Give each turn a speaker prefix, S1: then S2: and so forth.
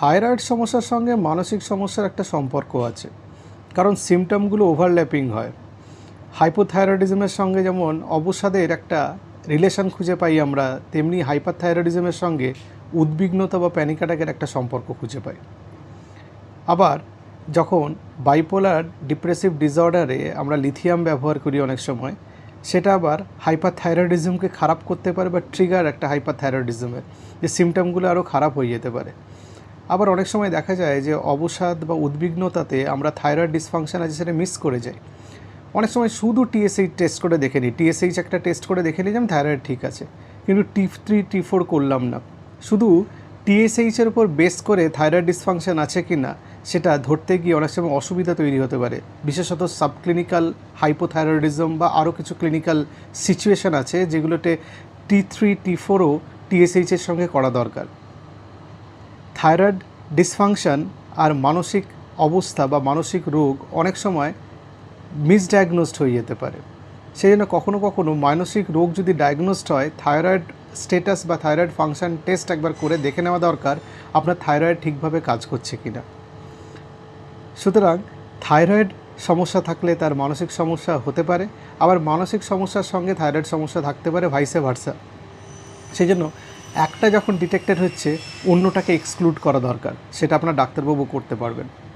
S1: Thyroid সমস্যার সঙ্গে মানসিক সমস্যার একটা সম্পর্ক আছে। কারণ সিমটমগুলো ওভারল্যাপিং হয়। হাইপোথাইরয়েডিজমের সঙ্গে যেমন অবসাদের একটা রিলেশন খুঁজে পাই আমরা, তেমনি হাইপারথাইরয়েডিজমের সঙ্গে উদ্বিগ্নতা বা প্যানিক অ্যাটাকের একটা সম্পর্ক খুঁজে পাই। আবার যখন বাইপোলার ডিপ্রেসিভ ডিসঅর্ডারে আমরা লিথিয়াম ব্যবহার করি অনেক সময়, সেটা আবার হাইপারথাইরয়েডিজমকে খারাপ করতে পারে বা ট্রিগার একটা হাইপারথাইরয়েডিজমের যে সিমটমগুলো আরও খারাপ হয়ে যেতে পারে। আবার অনেক সময় দেখা যায় যে অবসাদ বা উদ্বিগ্নতাতে আমরা থাইরয়েড ডিসফাংশন আছে সেটা মিস করে যাই। অনেক সময় শুধু টিএসএইচ টেস্ট করে দেখে নিই। টিএসএইচ একটা টেস্ট করে দেখে নিই থাইরয়েড ঠিক আছে। কিন্তু টি থ্রি, টি ফোর করলাম না। শুধু টিএসএইচের উপর বেস করে থাইরয়েড ডিসফাংশন আছে কি না, সেটা ধরতে গিয়ে অনেক সময় অসুবিধা তৈরি হতে পারে। বিশেষত সাবক্লিনিক্যাল হাইপোথাইরয়েডিজম বা আরও কিছু ক্লিনিক্যাল সিচুয়েশন আছে যেগুলোতে টি থ্রি, টি ফোরও টিএসএইচের সঙ্গে করা দরকার। থাইরয়েড ডিসফাংশন আর মানসিক অবস্থা বা মানসিক রোগ অনেক সময় মিসডায়াগনোসড হয়ে যেতে পারে। সেই জন্য কখনো কখনো মানসিক রোগ যদি ডায়াগনোসড হয়, থাইরয়েড স্টেটাস বা থাইরয়েড ফাংশন টেস্ট একবার করে দেখে নেওয়া দরকার, আপনার থাইরয়েড ঠিকভাবে কাজ করছে কি না সুতরাং থাইরয়েড সমস্যা থাকলে তার মানসিক সমস্যা হতে পারে, আবার মানসিক সমস্যার সঙ্গে থাইরয়েড সমস্যা থাকতে পারে ভাইসে ভার্সা সেই জন্য একটা যখন ডিটেক্টেড হচ্ছে অন্যটাকে এক্সক্লুড করা দরকার। সেটা আপনার ডাক্তারবাবু করতে পারবেন।